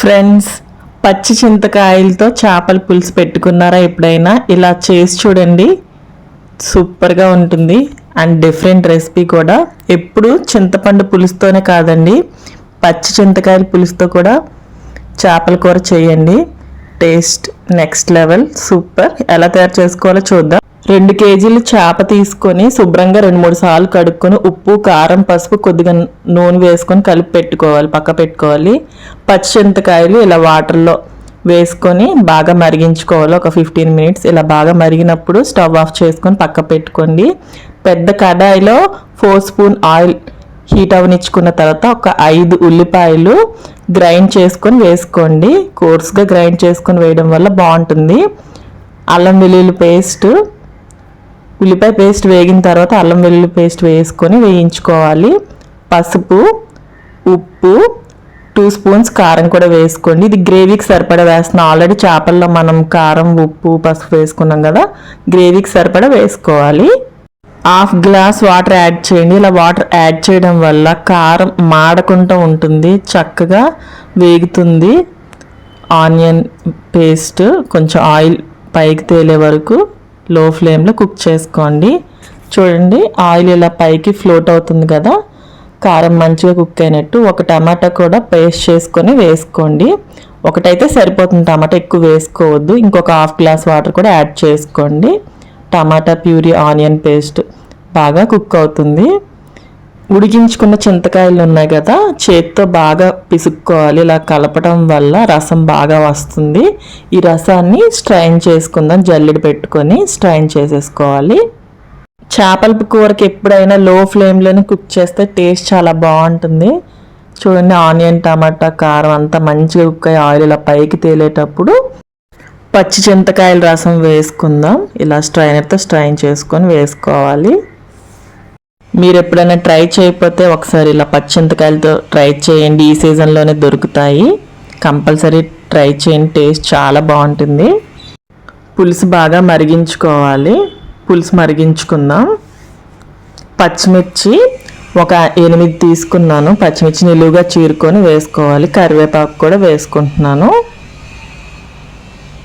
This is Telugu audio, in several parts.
ఫ్రెండ్స్ పచ్చి చింతకాయలతో చేపల పులుసు పెట్టుకున్నారా ఎప్పుడైనా? ఇలా చేసి చూడండి. సూపర్గా ఉంటుంది. అండ్ డిఫరెంట్ రెసిపీ కూడా. ఎప్పుడు చింతపండు పులుసుతోనే కాదండి. పచ్చి చింతకాయల పులుసుతో కూడా చేపల కూర చేయండి. Taste next level. సూపర్. ఎలా తయారు చేసుకోవాలో చూద్దాం. రెండు కేజీలు చేప తీసుకొని శుభ్రంగా రెండు మూడు సార్లు కడుక్కొని ఉప్పు కారం పసుపు కొద్దిగా నూనె వేసుకొని కలిపి పెట్టుకోవాలి పక్క పెట్టుకోవాలి. పచ్చి చింతకాయలు ఇలా వాటర్లో వేసుకొని బాగా మరిగించుకోవాలి. ఒక ఫిఫ్టీన్ మినిట్స్ ఇలా బాగా మరిగినప్పుడు స్టవ్ ఆఫ్ చేసుకొని పక్క పెట్టుకోండి. పెద్ద కడాయిలో ఫోర్ స్పూన్ ఆయిల్ హీట్ అవనిచ్చుకున్న తర్వాత ఒక ఐదు ఉల్లిపాయలు గ్రైండ్ చేసుకొని వేసుకోండి. కోర్స్గా గ్రైండ్ చేసుకొని వేయడం వల్ల బాగుంటుంది. అల్లం వెల్లుల్లి పేస్ట్ ఉల్లిపాయ పేస్ట్ వేగిన తర్వాత అల్లం వెల్లుల్లి పేస్ట్ వేసుకొని వేయించుకోవాలి. పసుపు ఉప్పు టూ స్పూన్స్ కారం కూడా వేసుకోండి. ఇది గ్రేవీకి సరిపడా వేస్తున్నాం. ఆల్రెడీ చేపల్లో మనం కారం ఉప్పు పసుపు వేసుకున్నాం కదా గ్రేవీకి సరిపడా వేసుకోవాలి. హాఫ్ గ్లాస్ వాటర్ యాడ్ చేయండి. ఇలా వాటర్ యాడ్ చేయడం వల్ల కారం మాడకుండా ఉంటుంది చక్కగా వేగుతుంది. ఆనియన్ పేస్ట్ కొంచెం ఆయిల్ పైకి తేలే వరకు లో ఫ్లేమ్లో కుక్ చేసుకోండి. చూడండి ఆయిల్ ఇలా పైకి ఫ్లోట్ అవుతుంది కదా. కారం మంచిగా కుక్ అయినట్టు ఒక టమాటా కూడా పేస్ట్ చేసుకొని వేసుకోండి. ఒకటైతే సరిపోతుంది టమాటా ఎక్కువ వేసుకోవద్దు. ఇంకొక హాఫ్ గ్లాస్ వాటర్ కూడా యాడ్ చేసుకోండి. టమాటా ప్యూరీ ఆనియన్ పేస్ట్ బాగా కుక్ అవుతుంది. ఉడికించుకున్న చింతకాయలు ఉన్నాయి కదా చేత్తో బాగా పిసుక్కోవాలి. ఇలా కలపడం వల్ల రసం బాగా వస్తుంది. ఈ రసాన్ని స్ట్రైన్ చేసుకుందాం. జల్లెడ పెట్టుకొని స్ట్రైన్ చేసేసుకోవాలి. చేపల కూరకి ఎప్పుడైనా లో ఫ్లేమ్లోనే కుక్ చేస్తే టేస్ట్ చాలా బాగుంటుంది. చూడండి ఆనియన్ టమాటా కారం అంతా మంచిగా కుక్ అయ్యి ఆయిల్ ఇలా పైకి తేలేటప్పుడు పచ్చి చింతకాయల రసం వేసుకుందాం. ఇలా స్ట్రైనర్తో స్ట్రైన్ చేసుకొని వేసుకోవాలి. మీరు ఎప్పుడైనా ట్రై చేయకపోతే ఒకసారి ఇలా పచ్చి చింతకాయలతో ట్రై చేయండి. ఈ సీజన్లోనే దొరుకుతాయి. కంపల్సరీ ట్రై చేయండి. టేస్ట్ చాలా బాగుంటుంది. పులుసు బాగా మరిగించుకోవాలి. పులుసు మరిగించుకుందాం. పచ్చిమిర్చి ఒక ఎనిమిది తీసుకున్నాను. పచ్చిమిర్చి నిలువుగా చీరుకొని వేసుకోవాలి. కరివేపాకు కూడా వేసుకుంటున్నాను.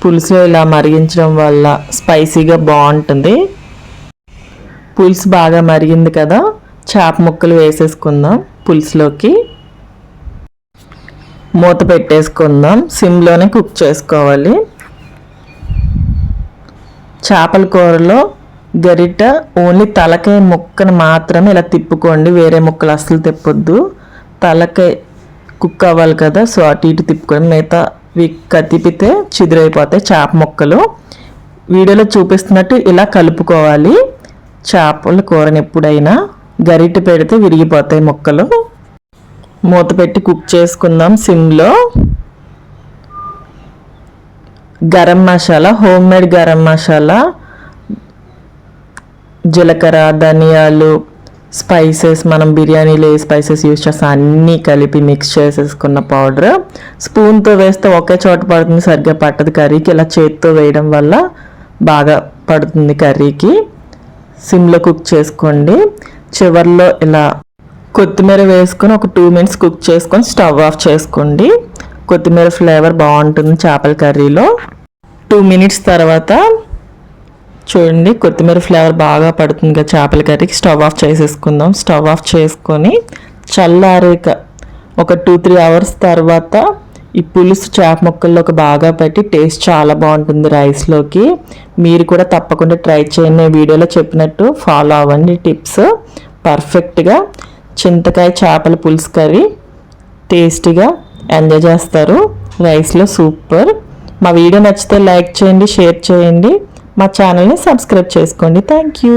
పులుసులో ఇలా మరిగించడం వల్ల స్పైసీగా బాగుంటుంది. పులుసు బాగా మరిగింది కదా చేప ముక్కలు వేసేసుకుందాం పులుసులోకి. మూత పెట్టేసుకుందాం సిమ్లోనే కుక్ చేసుకోవాలి. చేపల కూరలో గరిట ఓన్లీ తలకాయ ముక్కను మాత్రమే ఇలా తిప్పుకోండి వేరే ముక్కలు అస్సలు తిప్పొద్దు. తలకాయ కుక్ అవ్వాలి కదా సో అటు ఇటు తిప్పుకొని మిగతా కతిపితే చిదిరైపోతాయి చేప ముక్కలు. వీడియోలో చూపిస్తున్నట్టు ఇలా కలుపుకోవాలి. చేపల కూరని ఎప్పుడైనా గరిట పెడితే విరిగిపోతాయి ముక్కలు. మూత పెట్టి కుక్ చేసుకుందాం సిమ్లో. గరం మసాలా హోమ్ మేడ్ గరం మసాలా జీలకర్ర ధనియాలు స్పైసెస్ మనం బిర్యానీలో ఏ స్పైసెస్ యూజ్ చేస్తాం అన్నీ కలిపి మిక్స్ చేసేసుకున్న పౌడర్. స్పూన్తో వేస్తే ఒకే చోట పడుతుంది సరిగ్గా పట్టదు కర్రీకి. ఇలా చేతితో వేయడం వల్ల బాగా పడుతుంది కర్రీకి. సిమ్లో కుక్ చేసుకోండి. చివరిలో ఇలా కొత్తిమీర వేసుకొని ఒక టూ మినిట్స్ కుక్ చేసుకొని స్టవ్ ఆఫ్ చేసుకోండి. కొత్తిమీర ఫ్లేవర్ బాగుంటుంది చేపల కర్రీలో. టూ మినిట్స్ తర్వాత చూడండి కొత్తిమీర ఫ్లేవర్ బాగా పడుతుంది కదా చేపల కర్రీకి. స్టవ్ ఆఫ్ చేసేసుకుందాం. స్టవ్ ఆఫ్ చేసుకొని చల్లారేక ఒక టూ త్రీ అవర్స్ తర్వాత ఈ పులుసు చేప ముక్కల్లోకి బాగా పెట్టి టేస్ట్ చాలా బాగుంటుంది రైస్లోకి. మీరు కూడా తప్పకుండా ట్రై చేయండి. వీడియోలో చెప్పినట్టు ఫాలో అవ్వండి టిప్స్. పర్ఫెక్ట్గా చింతకాయ చేపల పులుసు కర్రీ టేస్టీగా ఎంజాయ్ చేస్తారు. రైస్లో సూపర్. మా వీడియో నచ్చితే లైక్ చేయండి షేర్ చేయండి. మా ఛానల్ని సబ్స్క్రైబ్ చేసుకోండి. Thank you.